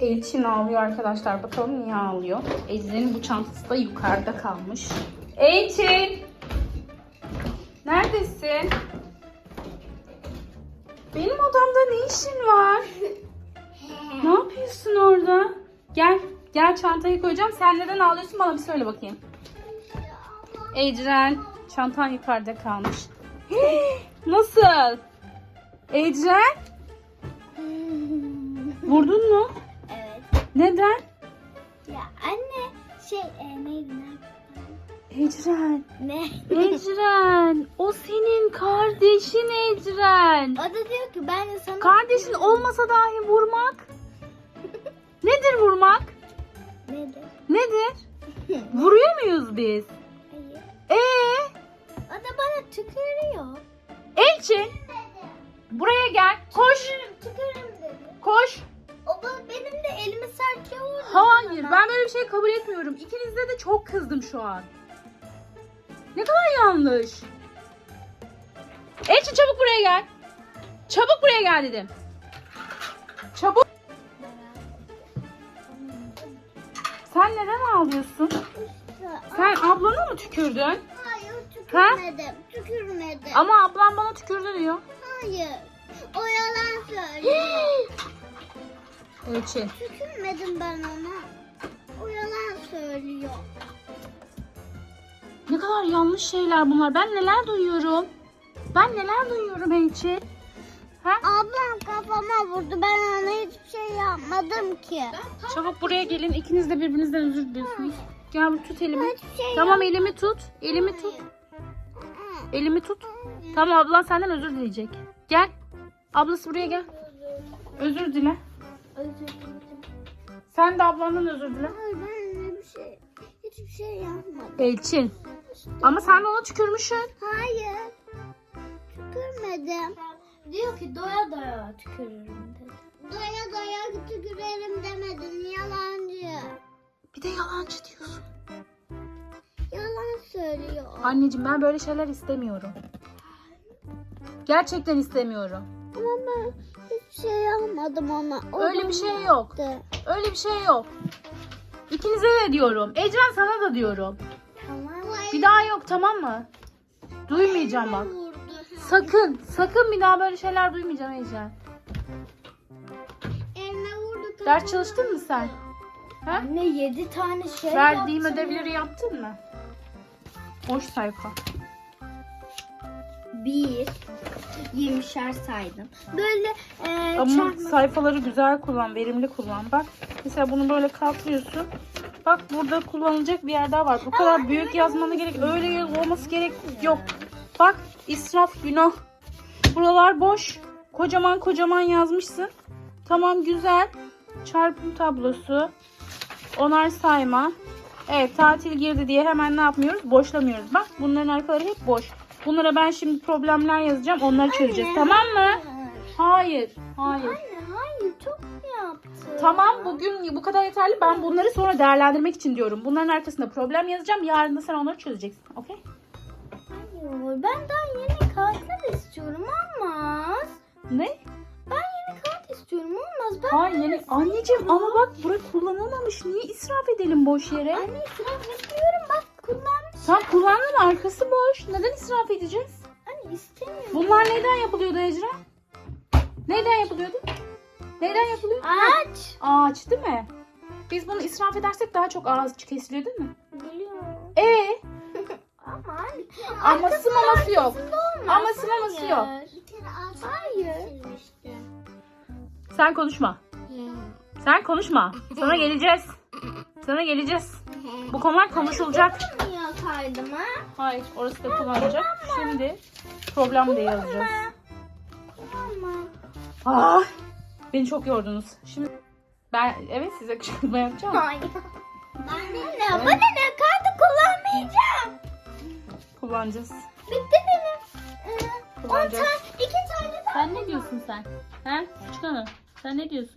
Elçin ağlıyor arkadaşlar. Bakalım niye ağlıyor. Ecrin'in bu çantası da yukarıda kalmış. Elçin! Neredesin? Benim odamda ne işin var? Ne yapıyorsun orada? Gel. Gel çantayı koyacağım. Sen neden ağlıyorsun bana bir söyle bakayım. Ecren. Çantan yukarıda kalmış. Nasıl? Ecren? Vurdun mu? Neden? Ya anne şey e, neydi ne? Ecren. Ne? Ecren. O senin kardeşin Ecren. O da diyor ki ben de sana Kardeşin olmasa dahi vurmak. Nedir vurmak? Nedir? Nedir? Vuruyor muyuz biz? Hayır. Ee, O da bana tükürüyor. Elçin buraya gel. Koş. Tükürüm dedi. Koş. Elimi sertçe vurdu. Hayır bana. ben böyle bir şey kabul etmiyorum. İkinizde de çok kızdım şu an. Ne kadar yanlış. Elçin çabuk buraya gel. Çabuk buraya gel dedim. Çabuk. Sen neden ağlıyorsun? Sen ablana mı tükürdün? Hayır tükürmedim. Tükürmedim. Ama ablam bana tükürdü diyor. Hayır. O yalan söylüyor. Elçin. Tükürmedim ben ona. O yalan söylüyor. Ne kadar yanlış şeyler bunlar. Ben neler duyuyorum? Ben neler duyuyorum Elçin? Ha? Ablam kafama vurdu. Ben ona hiçbir şey yapmadım ki. Çabuk buraya gelin. İkiniz de birbirinizden özür diliyorsunuz. Gel bir tut elimi. Şey Tamam elimi tut. Elimi tut. Elimi tut. Tamam ablan senden özür dileyecek. Gel. Ablası buraya gel. Özür dile. Özür dilerim. Sen de ablandan özür dile. Hayır ben öyle bir şey hiçbir şey yapmadım. Elçin. Ama sen ona tükürmüşsün. Hayır. Tükürmedim. Diyor ki doya doya tükürürüm dedi. Doya doya tükürelim demedin yalancı. Bir de yalancı diyorsun. Yalan söylüyor. Anneciğim ben böyle şeyler istemiyorum. Gerçekten istemiyorum. Ama ben şey yapmadım ona. O Öyle bir şey yok. yaptı. Öyle bir şey yok. İkinize de diyorum. Ecren sana da diyorum. Tamam. Bir daha yok tamam mı? Duymayacağım bak. Sakın, sakın bir daha böyle şeyler duymayacağım Ecren. Eline vurdu. Ders çalıştın mı sen? Ha? Anne 7 tane şey Verdiğim yaptım. ödevleri yaptın mı? Boş sayfa. 1 yemişer saydım. Böyle e, Ama çarpma... sayfaları güzel kullan, verimli kullan. Bak mesela bunu böyle katlıyorsun. Bak burada kullanılacak bir yer daha var. Bu kadar Ama büyük yazmana gerek, öyle yaz olması gerek yok. Bak israf günah. Buralar boş. Kocaman kocaman yazmışsın. Tamam güzel. Çarpım tablosu. Onar sayma. Evet tatil girdi diye hemen ne yapmıyoruz? Boşlamıyoruz. Bak bunların arkaları hep boş. Bunlara ben şimdi problemler yazacağım. Onları çözeceğiz. Tamam mı? Hayır. Hayır. Anne hayır çok yaptı. Tamam bugün bu kadar yeterli. Ben bunları sonra değerlendirmek için diyorum. Bunların arkasında problem yazacağım. Yarın da sen onları çözeceksin. Okey? Hayır ben daha yeni kartlar istiyorum olmaz. Ne? Ben yeni kart istiyorum olmaz. Ben Hayır yeni. Anneciğim ama bak bura kullanılmamış. Niye israf edelim boş yere? Anne israf. Tam kullandın arkası boş. Neden israf edeceğiz? Anne istemiyorum. Bunlar neden yapılıyordu Ecra? Neden yapılıyordu? Neden yapılıyor? Aç. Ağaç değil mi? Biz bunu israf edersek daha çok ağaç kesiliyor değil mi? Biliyorum. Ee, Ama anne. aması maması yok. arkasında olmaz. Aması maması Hayır. yok. Hayır. Sen konuşma. Sen konuşma. Sana geleceğiz. Sana geleceğiz. Bu konular konuşulacak. Niye kaydım ha? Hayır, orası da kullanacak. Şimdi problem de yazacağız. Ama. Ah, beni çok yordunuz. Şimdi ben evet size kışkırtma yapacağım. Hayır. Anne bana ne kartı kullanmayacağım. Kullanacağız. Bitti benim. Ee, on Kullanacağız. tane, iki tane daha. Sen ne diyorsun sen? He? Küçük hanım. Sen ne diyorsun?